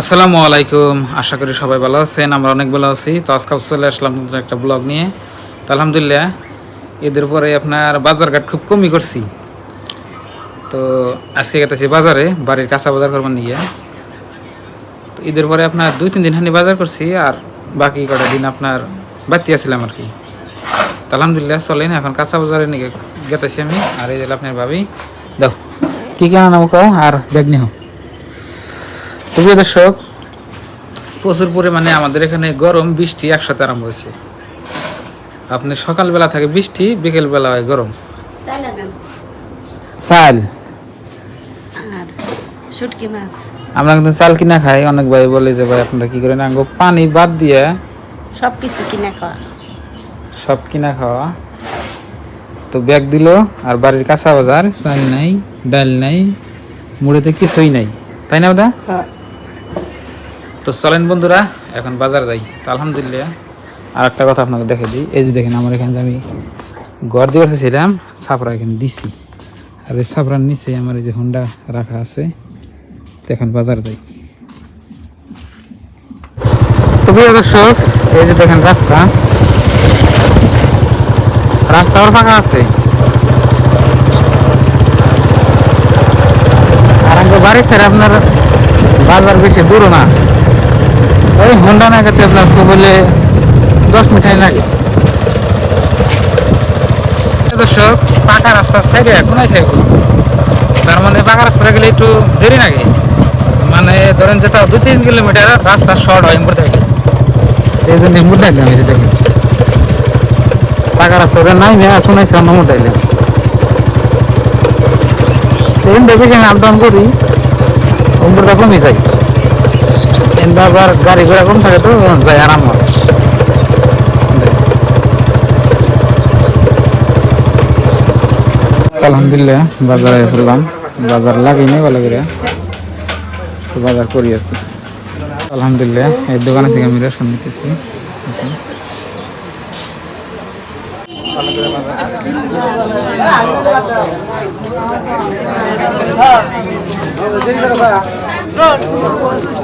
আসসালামু আলাইকুম। আশা করি সবাই ভালো আছেন, আমরা অনেক ভালো আছি। তো আজকে চলে আসলাম নতুন একটা ব্লগ নিয়ে। তো আলহামদুলিল্লাহ, ঈদের পরে আপনার বাজারঘাট খুব কমই করছি। তো আজকে গেতেছি বাজারে, বাড়ির কাঁচা বাজার করবার নিয়ে তো ঈদের পরে আপনার দুই, তিন দিন হানি বাজার করছি, আর বাকি কটা দিন আপনার বাড়তি আছিলাম আর কি। তো আলহামদুলিল্লাহ, চলেন এখন কাঁচা বাজারে নিয়ে গেতেছি আমি, আর এই আপনার ভাবি, দাও। কী কেনা আর ব্যাগ তো প্রিয় দর্শক প্রচুর পরিমাণে আমাদের এখানে গরম বৃষ্টি একসাথে আরম্ভ হয়েছে। আপনি সকালবেলা থাকে বৃষ্টি বিকেলবেলা হয় গরম। চাল শুটকি মাছ। আমরা কিন্তু চাল কিনা খাই অনেক ভাই বলে যে ভাই আপনারা কি করেন? আঙ্গ পানি বাদ দিয়ে সব কিছু কিনে খাওয়া। সব কিনা খাওয়া। তো ব্যাগ দিল আর বাড়ির কাঁচা বাজার চাল নাই ডাল নাই মুড়েতে কিছুই নাই। তাই না ওদা তো চলেন বন্ধুরা, এখন বাজার যাই। তো আলহামদুলিল্লাহ আর একটা কথা আপনাকে দেখে দিই। এই যে দেখেন, আমার এখানে আমি ঘর দিয়ে বসেছিলাম ছাপড়া এখানে দিছি। আর এই ছাপড়ার নিচে আমার এই যে হোন্ডা রাখা আছে। তো এখন বাজার যাই। তো দর্শক, এই যে দেখেন রাস্তা। রাস্তা ফাঁকা আছে। আর আমাকে বাড়ি আপনার বাজার বেশি দূরও না। ওই হোন্ডা না গেতে আপনার খুব হলে দশ মিটাই লাগে। দর্শক, পাকা রাস্তা সাইডে কোনায় সাইড তার মানে পাকা রাস্তা গেলে একটু দেরি লাগে। মানে ধরেন যেটা দু তিন কিলোমিটার রাস্তা শর্ট হয় ইম্পুর থেকে। এই জন্য ইম্পুর এই যে দেখেন। পাকা রাস্তা নাই মেয়ে এখন আছে অন্য মতো এলাম সেদিন দেখি আপ ডাউন করি। উম্বরটা কমে যায়। কিন্তু আবার গাড়ি ঘোড়া কম থাকে তো যাই আরাম হয়। আলহামদুলিল্লাহ, বাজারে ফেললাম বাজার লাগিনি বলে করে। বাজার করি আর কি। আলহামদুলিল্লাহ, এই দোকানে থেকে আমি রেশন নিতেছি। বাজার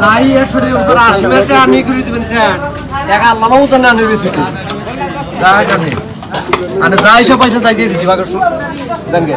তাই একশো টাকা আশি মিনিটে আমি করে দিবেন স্যার মামু তো না নেবে তুই যাই জানি আমি যাই সব পয়সা তাই দিয়ে দিছি বাগর দেনগে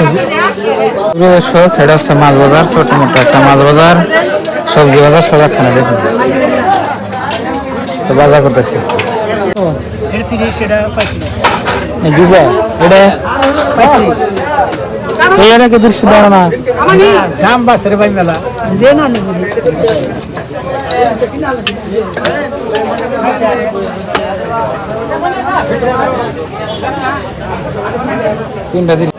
একটা এটা হচ্ছে মাছ বাজার ছোট মোটো একটা মাছ বাজার সবজি বাজার সব একখানে দেখুন তো বাজার করতেছি তিনটা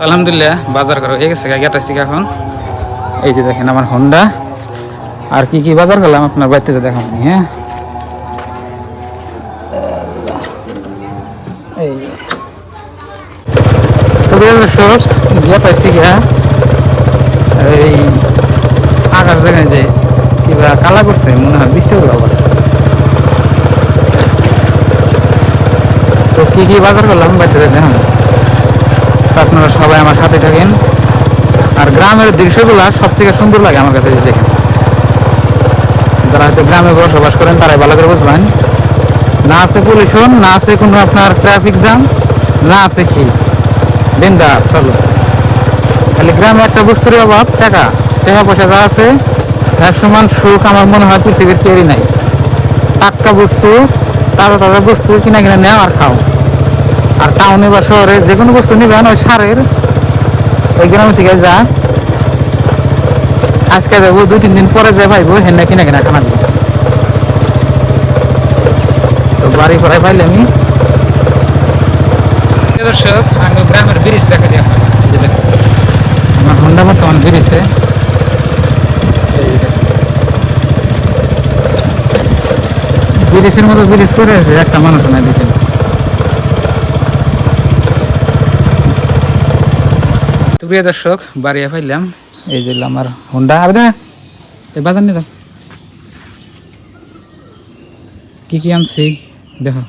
আলহামদুলিল্লাহ, বাজার করা হয়ে গেছে গেটাছি এখন। এই যে দেখেন আমার হন্ডা আর কি কি বাজার করলাম আপনার বাড়িতে যে দেখাবো হ্যাঁ? এই গিয়ে দেখেন যে কালা করছে, মনে হয় বৃষ্টি হলো আবার। তো কি কি বাজার করলাম বাড়িতে দেখেন আপনারা সবাই আমার সাথে থাকেন। আর গ্রামের দৃশ্যগুলো সব থেকে সুন্দর লাগে আমার কাছে দেখেন। যারা হয়তো গ্রামে বসবাস করেন, তারাই ভালো করে বুঝবেন। না আছে পলিউশন না আছে কোনো আপনার ট্রাফিক জ্যাম না আছে কি। বিন্দা চলো। খালি গ্রামে একটা বস্তুর অভাব, টাকা। টাকা পয়সা যা আছে এক সমান সুখ আমার মনে হয় পৃথিবীর কেউই নাই। টাটকা বস্তু তাজা তাজা বস্তু কিনা কিনা নেও আর খাও। আর টাউনে বা শহরে যে কোনো বস্তু নিবেন ওই সারের ওই গ্রামে থেকে যা। আজকে যাব দুই তিন দিন পরে যাই ভাইবো হেন কিনা কিনা খানা তো বাড়ি পড়ায় পাইলে আমি। দর্শক আমি গ্রামের ব্রিজ দেখা যায় আমার হন্ডা বর্তমান ব্রিজে। ব্রিজের মতো ব্রিজ করে আছে একটা মানুষ নাই দেখেন। তো প্রিয় দর্শক বাড়িয়ে পাইলাম এই যে আমার হোন্ডা না? এই বাজার নিয়ে কি কি আনছি? দেখো।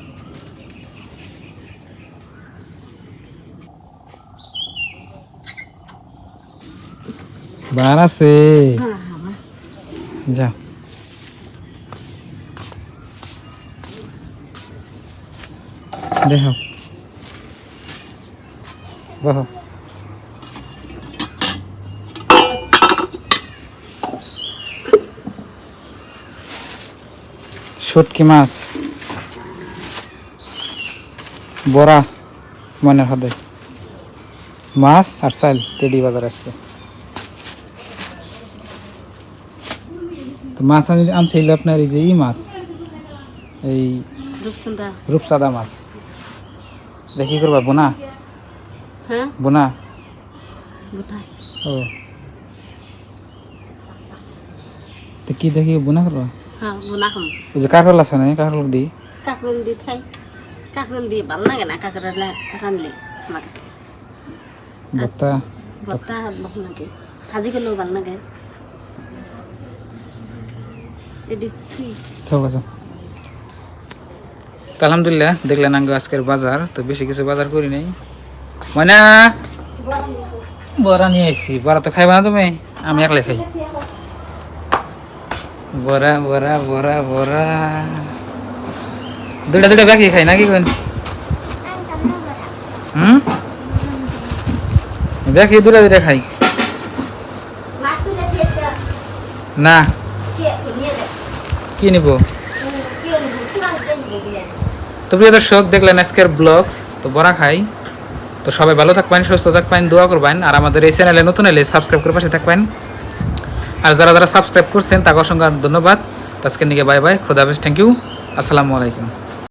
বার আছে। যাও দেখো বহো শুটকি মাছ। বড়া মনে হবে মাছ আর চাল তেডি বাজার আসছে তো মাছ আনি- আনছিল আপনার এই যে ই মাছ। এই রূপসাদা মাছ। দেখি করবা বোনা? হ্যাঁ? বোনা? ও। তো কি দেখি বোনা করবা? হ্যাঁ বোনা খাম ওই যে কাকরল আছে না কাকরল দি? কাকরোল দিয়ে খাই কাকরোল দিয়ে ভালো লাগে না কাকরোল রানলে আমার কাছে। ভর্তা ভর্তা ভালো লাগে ভাজি করলেও ভালো লাগে। ঠিক আছে তো আলহামদুলিল্লাহ, দেখলেন আঙ্গ আজকের বাজার, তো বেশি কিছু বাজার করি নাই। মানে বড়া নিয়ে আসছি বড়া তো খাইবা না তুমি? আমি একলাই খাই। বড়া বড়া বড়া বড়া। দুটা দুটা ব্যাগই খাই নাকি কোন? হুম? ব্যাগই দুটা দুটা খাই? না। কি নিব? তো প্রিয় দর্শক, দেখলেন আজকের ব্লগ। তো বড়া খাই। তো সবাই ভালো থাকবেন, সুস্থ থাকবেন, দোয়া করবেন। আর আমাদের এই চ্যানেলে নতুন এলে সাবস্ক্রাইব করে পাশে থাকবেন। আর যারা যারা সাবস্ক্রাইব করছেন, তাকে অসংখ্য ধন্যবাদ। আজকের নিকে বাই বাই খোদা হাফেজ থ্যাংক ইউ আসসালামু আলাইকুম।